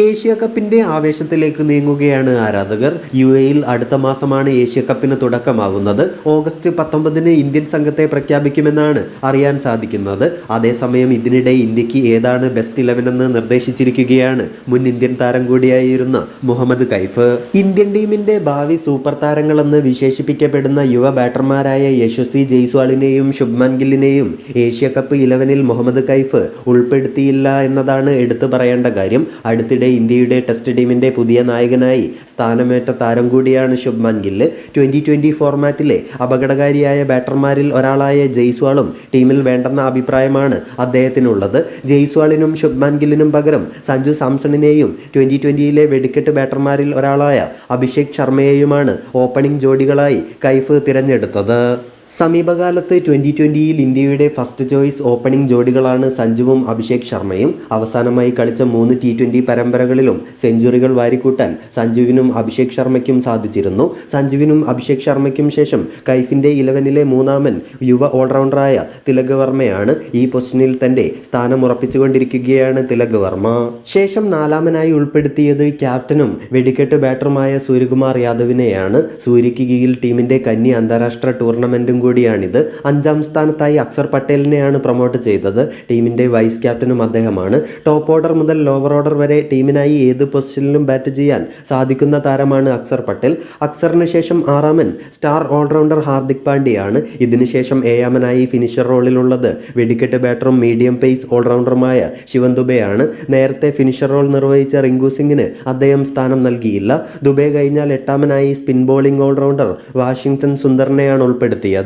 Asia കപ്പിന്റെ ആവേശത്തിലേക്ക് നീങ്ങുകയാണ് ആരാധകർ. യു എയിൽ അടുത്ത മാസമാണ് ഏഷ്യ കപ്പിന് തുടക്കമാകുന്നത്. ഓഗസ്റ്റ് പത്തൊമ്പതിന് ഇന്ത്യൻ സംഘത്തെ പ്രഖ്യാപിക്കുമെന്നാണ് അറിയാൻ സാധിക്കുന്നത്. അതേസമയം ഇതിനിടെ ഇന്ത്യയ്ക്ക് ഏതാണ് ബെസ്റ്റ് ഇലവൻ എന്ന് നിർദ്ദേശിച്ചിരിക്കുകയാണ് മുൻ ഇന്ത്യൻ താരം കൂടിയായിരുന്ന മുഹമ്മദ് കൈഫ്. ഇന്ത്യൻ ടീമിന്റെ ഭാവി സൂപ്പർ താരങ്ങളെന്ന് വിശേഷിപ്പിക്കപ്പെടുന്ന യുവ ബാറ്റർമാരായ യശസ്വി ജയ്സ്വാളിനെയും ശുഭ്മാൻ ഗില്ലിനെയും ഏഷ്യ കപ്പ് ഇലവനിൽ മുഹമ്മദ് കൈഫ് ഉൾപ്പെടുത്തിയില്ല എന്നതാണ് എടുത്തു പറയേണ്ട കാര്യം. അടുത്തിടെ ഇന്ത്യയുടെ ടെസ്റ്റ് ടീമിന്റെ പുതിയ നായകനായി സ്ഥാനമേറ്റ താരം കൂടിയാണ് ശുഭ്മാൻ ഗില്ല് ട്വന്റി ട്വന്റി ഫോർമാറ്റിലെ അപകടകാരിയായ ബാറ്റർമാരിൽ ഒരാളായ ജയ്സ്വാളും ടീമിൽ വേണ്ടെന്ന അഭിപ്രായമാണ് അദ്ദേഹത്തിനുള്ളത്. ജയ്സ്വാളിനും ശുഭ്മാൻ ഗില്ലിനും പകരം സഞ്ജു സാംസണിനെയും ട്വന്റി ട്വന്റിയിലെ വെടിക്കെട്ട് ബാറ്റർമാരിൽ ഒരാളായ അഭിഷേക് ശർമ്മയെയുമാണ് ഓപ്പണിംഗ് ജോഡികളായി കൈഫ് തിരഞ്ഞെടുത്തത്. സമീപകാലത്ത് ട്വന്റി ട്വന്റിയിൽ ഇന്ത്യയുടെ ഫസ്റ്റ് ചോയ്സ് ഓപ്പണിംഗ് ജോഡികളാണ് സഞ്ജുവും അഭിഷേക് ശർമ്മയും. അവസാനമായി കളിച്ച മൂന്ന് ടി ട്വന്റി പരമ്പരകളിലും സെഞ്ചുറികൾ വാരിക്കൂട്ടാൻ സഞ്ജുവിനും അഭിഷേക് ശർമ്മയ്ക്കും സാധിച്ചിരുന്നു. സഞ്ജുവിനും അഭിഷേക് ശർമ്മയ്ക്കും ശേഷം കൈഫിന്റെ ഇലവനിലെ മൂന്നാമൻ യുവ ഓൾറൗണ്ടറായ തിലക് വർമ്മയാണ് ഈ പൊസിഷനിൽ തന്റെ സ്ഥാനം ഉറപ്പിച്ചുകൊണ്ടിരിക്കുകയാണ് തിലക് വർമ്മ. ശേഷം നാലാമനായി ഉൾപ്പെടുത്തിയത് ക്യാപ്റ്റനും വെടിക്കെട്ട് ബാറ്ററുമായ സൂര്യകുമാർ യാദവിനെയാണ്. സൂര്യയ്ക്ക് കീഴിൽ ടീമിന്റെ കന്നി അന്താരാഷ്ട്ര ടൂർണമെന്റും കൂടിയാണിത്. അഞ്ചാം സ്ഥാനത്തായി അക്സർ പട്ടേലിനെയാണ് പ്രൊമോട്ട് ചെയ്തത്. ടീമിന്റെ വൈസ് ക്യാപ്റ്റനും അദ്ദേഹമാണ്. ടോപ്പ് ഓർഡർ മുതൽ ലോവർ ഓർഡർ വരെ ടീമിനായി ഏത് പൊസിഷനിലും ബാറ്റ് ചെയ്യാൻ സാധിക്കുന്ന താരമാണ് അക്സർ പട്ടേൽ. അക്സറിന് ശേഷം ആറാമൻ സ്റ്റാർ ഓൾറൗണ്ടർ ഹാർദിക് പാണ്ഡ്യയാണ്. ഇതിനുശേഷം ഏഴാമനായി ഫിനിഷർ റോളിലുള്ളത് വെടിക്കെട്ട് ബാറ്ററും മീഡിയം പേസ് ഓൾറൗണ്ടറുമായ ശിവൻ ദുബെയാണ്. നേരത്തെ ഫിനിഷർ റോൾ നിർവഹിച്ച റിങ്കു സിംഗിന് അദ്ദേഹം സ്ഥാനം നൽകിയില്ല. ദുബെ കഴിഞ്ഞാൽ എട്ടാമനായി സ്പിൻ ബോളിംഗ് ഓൾറൗണ്ടർ വാഷിംഗ്ടൺ സുന്ദറിനെയാണ് ഉൾപ്പെടുത്തിയത്.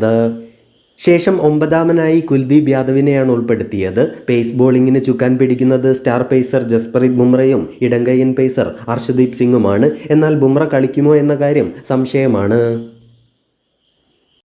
ശേഷം ഒമ്പതാമനായി കുൽദീപ് യാദവിനെയാണ് ഉൾപ്പെടുത്തിയത്. പേസ് ബോളിങ്ങിന് ചുക്കാൻ പിടിക്കുന്നത് സ്റ്റാർ പേസർ ജസ്പ്രീത് ബുംറയും ഇടങ്കയ്യൻ പേസർ അർഷദീപ് സിംഗുമാണ്. എന്നാൽ ബുംറ കളിക്കുമോ എന്ന കാര്യം സംശയമാണ്.